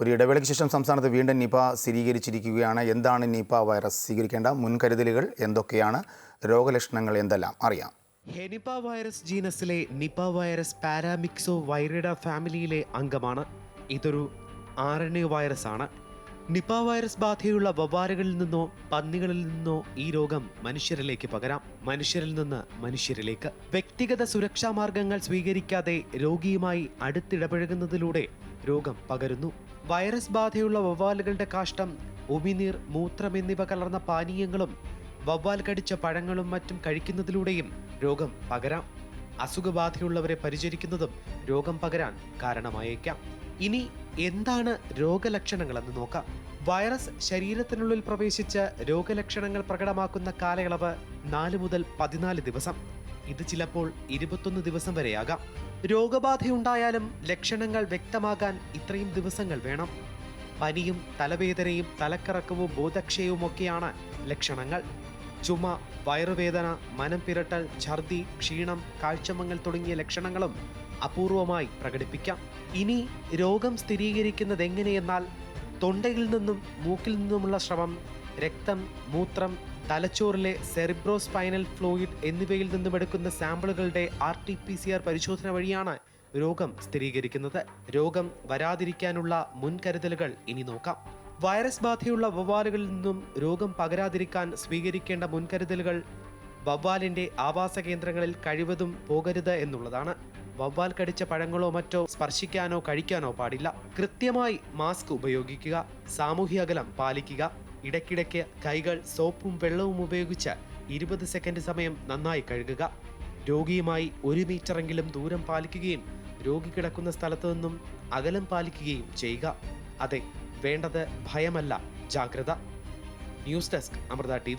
ഒരു ഇടവേളയ്ക്ക് ശേഷം സംസ്ഥാനത്ത് വീണ്ടും നിപ സ്ഥിരീകരിച്ചിരിക്കുകയാണ്. എന്താണ് നിപ വൈറസ്? സ്വീകരിക്കേണ്ട മുൻകരുതലുകൾ എന്തൊക്കെയാണ്? രോഗലക്ഷണങ്ങൾ എന്തെല്ലാം? അറിയാം. ഹെനിപ വൈറസ് ജീനസിലെ നിപ വൈറസ് പാരാമിക്സോ വൈറിഡ ഫാമിലിയിലെ അംഗമാണ്. ഇതൊരു ആർ എൻ എ വൈറസ് ആണ് നിപ വൈറസ് ബാധയുള്ള വവ്വാലുകളിൽ നിന്നോ പന്നികളിൽ നിന്നോ ഈ രോഗം മനുഷ്യരിലേക്ക് പകരാം. മനുഷ്യരിൽ നിന്ന് മനുഷ്യരിലേക്ക് വ്യക്തിഗത സുരക്ഷാ മാർഗങ്ങൾ സ്വീകരിക്കാതെ രോഗിയുമായി അടുത്തിടപഴകുന്നതിലൂടെ രോഗം പകരുന്നു. വൈറസ് ബാധയുള്ള വവ്വാലുകളുടെ കാഷ്ടം ഉമിനീർ മൂത്രം എന്നിവ കലർന്ന പാനീയങ്ങളും വവ്വാൽ കടിച്ച പഴങ്ങളും മറ്റും കഴിക്കുന്നതിലൂടെയും രോഗം പകരാം. അസുഖബാധയുള്ളവരെ പരിചരിക്കുന്നതും രോഗം പകരാൻ കാരണമായേക്കാം. ഇനി എന്താണ് രോഗലക്ഷണങ്ങളെന്ന് നോക്കാം. വൈറസ് ശരീരത്തിനുള്ളിൽ പ്രവേശിച്ച് രോഗലക്ഷണങ്ങൾ പ്രകടമാക്കുന്ന കാലയളവ് നാല് മുതൽ പതിനാല് ദിവസം. ഇത് ചിലപ്പോൾ ഇരുപത്തൊന്ന് ദിവസം വരെയാകാം. രോഗബാധയുണ്ടായാലും ലക്ഷണങ്ങൾ വ്യക്തമാകാൻ ഇത്രയും ദിവസങ്ങൾ വേണം. പനിയും തലവേദനയും തലക്കറക്കവും ബോധക്ഷയവും ഒക്കെയാണ് ലക്ഷണങ്ങൾ. ചുമ വയറുവേദന മനം പിരട്ടൽ ഛർദി ക്ഷീണം കാഴ്ചമങ്ങൽ തുടങ്ങിയ ലക്ഷണങ്ങളും അപൂർവമായി പ്രകടിപ്പിക്കാം. ഇനി രോഗം സ്ഥിരീകരിക്കുന്നത് എങ്ങനെയെന്നാൽ തൊണ്ടയിൽ നിന്നും മൂക്കിൽ നിന്നുമുള്ള ശ്രമം രക്തം മൂത്രം തലച്ചോറിലെ സെറിബ്രോ സ്പൈനൽ ഫ്ലൂയിഡ് എന്നിവയിൽ നിന്നും എടുക്കുന്ന സാമ്പിളുകളുടെ R T P C R പരിശോധന വഴിയാണ് രോഗം സ്ഥിരീകരിക്കുന്നത്. രോഗം വരാതിരിക്കാനുള്ള മുൻകരുതലുകൾ ഇനി നോക്കാം. വൈറസ് ബാധയുള്ള വവ്വാലുകളിൽ നിന്നും രോഗം പകരാതിരിക്കാൻ സ്വീകരിക്കേണ്ട മുൻകരുതലുകൾ വവ്വാലിന്റെ ആവാസ കേന്ദ്രങ്ങളിൽ കഴിവതും പോകരുത് എന്നുള്ളതാണ്. വവ്വാൽ കടിച്ച പഴങ്ങളോ മറ്റോ സ്പർശിക്കാനോ കഴിക്കാനോ പാടില്ല. കൃത്യമായി മാസ്ക് ഉപയോഗിക്കുക സാമൂഹ്യ അകലം പാലിക്കുക ഇടയ്ക്കിടയ്ക്ക് കൈകൾ സോപ്പും വെള്ളവും ഉപയോഗിച്ച് ഇരുപത് സെക്കൻഡ് സമയം നന്നായി കഴുകുക. രോഗിയുമായി ഒരു മീറ്ററെങ്കിലും ദൂരം പാലിക്കുകയും രോഗി കിടക്കുന്ന സ്ഥലത്തു നിന്നും അകലം പാലിക്കുകയും ചെയ്യുക. അതെ വേണ്ടത് ഭയമല്ല ജാഗ്രത. News desk Amrita T